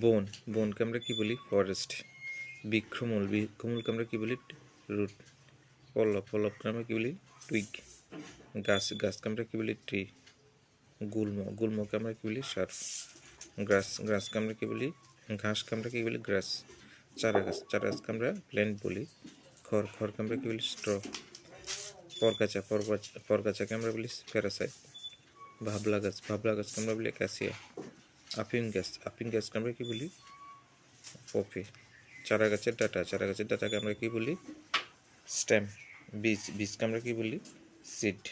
বন, বনকে আমরা কি বলি? ফরেস্ট। বৃক্ষমূল বৃক্ষমূলকে আমরা কি বলি? রুট। পল্লব, পল্লবকে আমরা কি বলি? টুইগ। গাছ, গাছকে আমরা কি বলি? ট্রি। গুল্ম, গুল্মকে আমরা কি বলি? সার। গ্রাস, গ্রাসকে আমরা কি বলি? ঘাসকে আমরা কি বলি? গ্রাস। চারা গাছ চারা গাছকে আমরা প্ল্যান্ট বলি। খড়, খড়কে আমরা কি বলি? স্ট্র। পরগাছা পরগাছা, পরগাছাকে আমরা বলি? প্যারাসাইট। ভাবলা গাছ ভাবলা গাছকে আমরা বলি? ক্যাসিয়া আফিম গাছ আফিম গাছকে আমরা কি বলি পপি চারা গাছের ডাটা চারা গাছের ডাটাকে আমরা কি বলি স্টেম বীজ বীজকে আমরা কি বলি সিড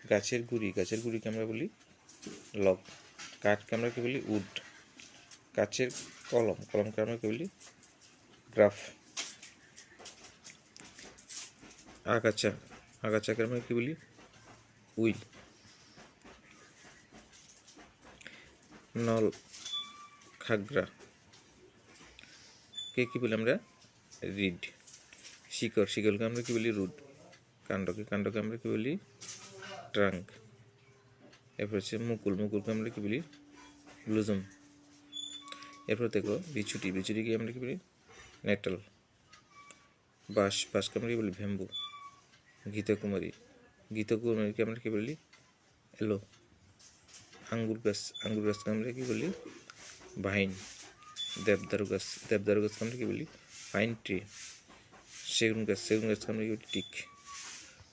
গাছের গুড়ি গাছের গুড়িকে আমরা বলি লব কাঠকে আমরা কি বলি উড কাছের কলম কলমকে আমরা কি বলি গ্রাফ আগাছা আগাছাকে আমরা কি বলি উইল নল খাগড়া। কে কি বলি আমরা? রিড। শিকড়। শিকড়কে আমরা কি বলি? রুট। কাণ্ডকে কাণ্ডকে আমরা কি বলি? ট্রাঙ্ক। এরপর হচ্ছে মুকুল। মুকুলকে আমরা কি বলি? ব্লুজম। এরপর দেখো, বিছুটি। বিছুটিকে আমরা কি বলি? নেটাল। বাঁশ। বাঁশকে আমরা কি বলি? ভেম্বু। গীতকুমারী। গীতকুমারীকে আমরা কি বলি? এলো। আঙ্গুর গাছ, আঙ্গুর গাছকে আমরা কী বলি? ভাইন দেবদারু গাছ, দেবদারু গাছকে আমরা কী বলি? পাইন ট্রি সেগুন গাছ, সেগুন গাছকে আমরা কি বলি? টিক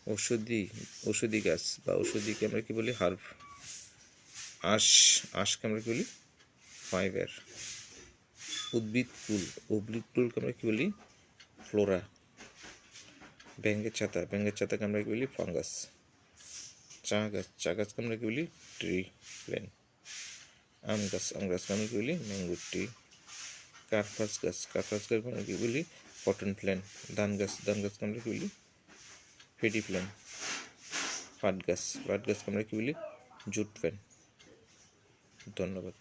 ঔষধি ঔষধি গাছ বা ঔষধিকে আমরা কী বলি? হার্ব আঁশ, আঁশকে আমরা কী বলি? ফাইবার উদ্ভিদ ফুল, উদ্ভিদ ফুলকে আমরা কী বলি? ফ্লোরা ব্যাঙ্গের ছাতা ব্যাঙ্গের ছাতাকে আমরা কী বলি? ফাঙ্গাস চা গাছ চা গাছকে আমরা কি বলি ট্রি প্ল্যান আম গাছ আম গাছকে আমরা কি বলি ম্যাঙ্গো ট্রি কার্পাস গাছ কার্পাস গাছকে আমরা কি বলি কটন প্ল্যান ধান গাছ ধান গাছকে আমরা কি বলি ফেডি প্ল্যান পাট গাছ পাট গাছকে আমরা কি বলি জুট প্ল্যান ধন্যবাদ